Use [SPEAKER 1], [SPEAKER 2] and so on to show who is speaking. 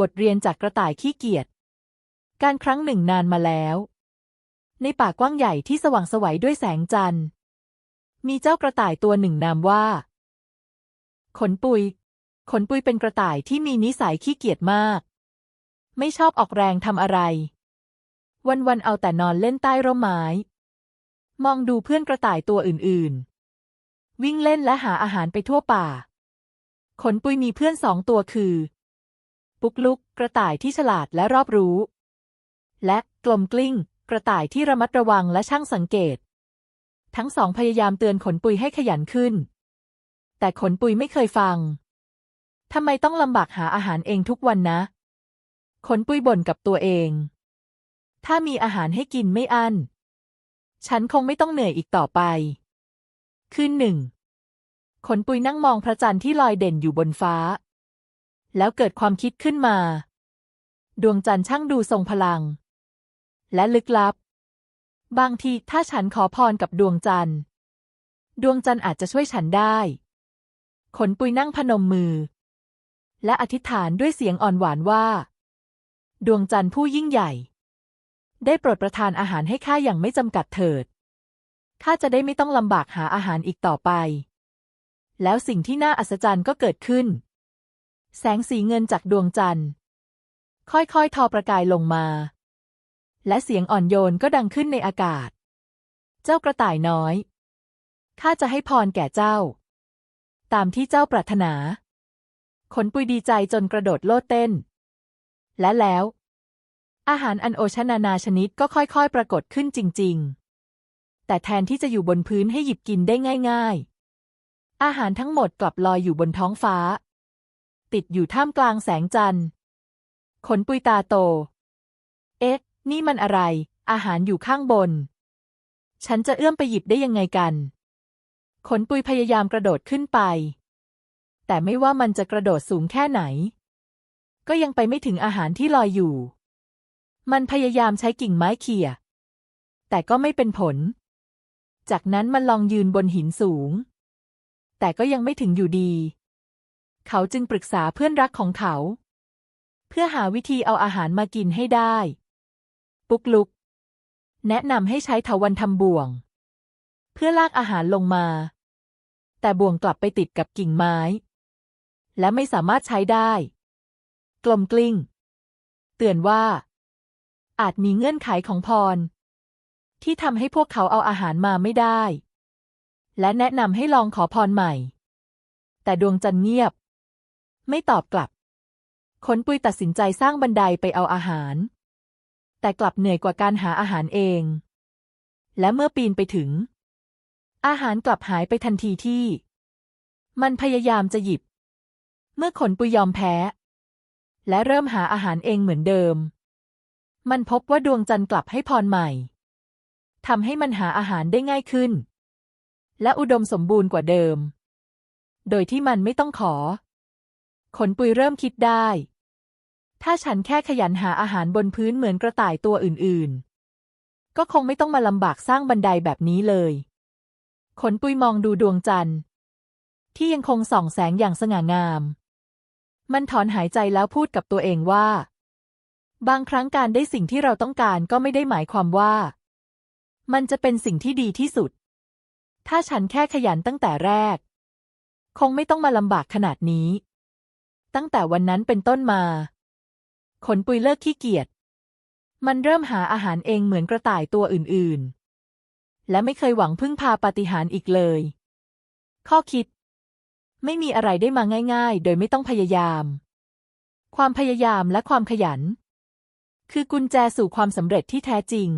[SPEAKER 1] บทเรียนจากกระต่ายขี้เกียจ การครั้งหนึ่งนานมาแล้ว ในป่ากว้างใหญ่ที่สว่างสวัยด้วยแสงจันทร์ มีเจ้ากระต่ายตัวหนึ่งนามว่า ขนปุย ขนปุยเป็นกระต่ายที่มีนิสัยขี้เกียจมาก ไม่ชอบออกแรงทำอะไร วันๆเอาแต่นอนเล่นใต้ร่มไม้ มองดูเพื่อนกระต่ายตัวอื่นๆ วิ่งเล่นและหาอาหารไปทั่วป่า ขนปุยมีเพื่อนสองตัวคือ ปุกลุก กระต่ายที่ฉลาดและรอบรู้ และกลมกลิ้ง กระต่ายที่ระมัดระวังและช่างสังเกต ทั้งสองพยายามเตือนขนปุยให้ขยันขึ้น แต่ขนปุยไม่เคยฟังทำไมต้องลำบากหาอาหารเองทุกวันนะ ขนปุยบ่นกับตัวเอง ถ้ามีอาหารให้กินไม่อั้น ฉันคงไม่ต้องเหนื่อยอีกต่อไป คืนหนึ่ง ขนปุยนั่งมองพระจันทร์ที่ลอยเด่นอยู่บนฟ้า แล้วเกิดความคิดขึ้นมา ดวงจันทร์ช่างดูทรงพลัง และลึกลับ บางทีถ้าฉันขอพรกับดวงจันทร์ ดวงจันทร์อาจจะช่วยฉันได้ ขนปุยนั่งพนมมือ และอธิษฐานด้วยเสียงอ่อนหวานว่า ดวงจันทร์ผู้ยิ่งใหญ่ ได้โปรดประทานอาหารให้ข้าอย่างไม่จำกัดเถิดข้าจะได้ไม่ต้องลำบากหาอาหารอีกต่อไป แล้วสิ่งที่น่าอัศจรรย์ก็เกิดขึ้น แสงสีเงินจากดวงจันทร์ ค่อยๆ ทอประกายลงมา และเสียงอ่อนโยนก็ดังขึ้นในอากาศ เจ้ากระต่ายน้อย ข้าจะให้พรแก่เจ้า ตามที่เจ้าปรารถนา ขนปุยดีใจจนกระโดดโลดเต้น และแล้ว อาหารอันโอชนานาชนิดก็ค่อยๆ ปรากฏขึ้นจริง ๆ แต่แทนที่จะอยู่บนพื้นให้หยิบกินได้ง่าย ๆ อาหารทั้งหมดกลับลอยอยู่บนท้องฟ้า ติดอยู่ท่ามกลางแสงจันทร์ ขนปุยตาโต เอ๊ะ นี่มันอะไร อาหารอยู่ข้างบน ฉันจะเอื้อมไปหยิบได้ยังไงกัน ขนปุยพยายามกระโดดขึ้นไป แต่ไม่ว่ามันจะกระโดดสูงแค่ไหน ก็ยังไปไม่ถึงอาหารที่ลอยอยู่ มันพยายามใช้กิ่งไม้เขี่ย แต่ก็ไม่เป็นผล จากนั้นมันลองยืนบนหินสูง แต่ก็ยังไม่ถึงอยู่ดี เขาจึงปรึกษาเพื่อนรักของเขา เพื่อหาวิธีเอาอาหารมากินให้ได้ ปุกลุก แนะนำให้ใช้เถาวันทำบ่วง เพื่อลากอาหารลงมา แต่บ่วงกลับไปติดกับกิ่งไม้ และไม่สามารถใช้ได้ กลมกลิ้ง เตือนว่า อาจมีเงื่อนไขของพร ที่ทำให้พวกเขาเอาอาหารมาไม่ได้ และแนะนำให้ลองขอพรใหม่แต่ดวงจันทร์เงียบ ไม่ตอบกลับ ขนปุยตัดสินใจสร้างบันไดไปเอาอาหาร แต่กลับเหนื่อยกว่าการหาอาหารเอง และเมื่อปีนไปถึง อาหารกลับหายไปทันทีที่ มันพยายามจะหยิบ เมื่อขนปุยยอมแพ้ และเริ่มหาอาหารเองเหมือนเดิม มันพบว่าดวงจันทร์กลับให้พรใหม่ทำให้มันหาอาหารได้ง่ายขึ้น และอุดมสมบูรณ์กว่าเดิม โดยที่มันไม่ต้องขอ ขนปุยเริ่มคิดได้ ถ้าฉันแค่ขยันหาอาหารบนพื้นเหมือนกระต่ายตัวอื่นๆ ก็คงไม่ต้องมาลำบากสร้างบันไดแบบนี้เลย ขนปุยมองดูดวงจันทร์ ที่ยังคงส่องแสงอย่างสง่างาม มันถอนหายใจแล้วพูดกับตัวเองว่า บางครั้งการได้สิ่งที่เราต้องการก็ไม่ได้หมายความว่า มันจะเป็นสิ่งที่ดีที่สุด ถ้าฉันแค่ขยันตั้งแต่แรก คงไม่ต้องมาลำบากขนาดนี้ ตั้งแต่วันนั้นเป็นต้นมา ขนปุยเลิกขี้เกียจ มันเริ่มหาอาหารเองเหมือนกระต่ายตัวอื่นๆ และไม่เคยหวังพึ่งพาปาฏิหาริย์อีกเลย ข้อคิด ไม่มีอะไรได้มาง่าย ๆ โดยไม่ต้องพยายาม ความพยายามและความขยัน คือกุญแจสู่ความสำเร็จที่แท้จริง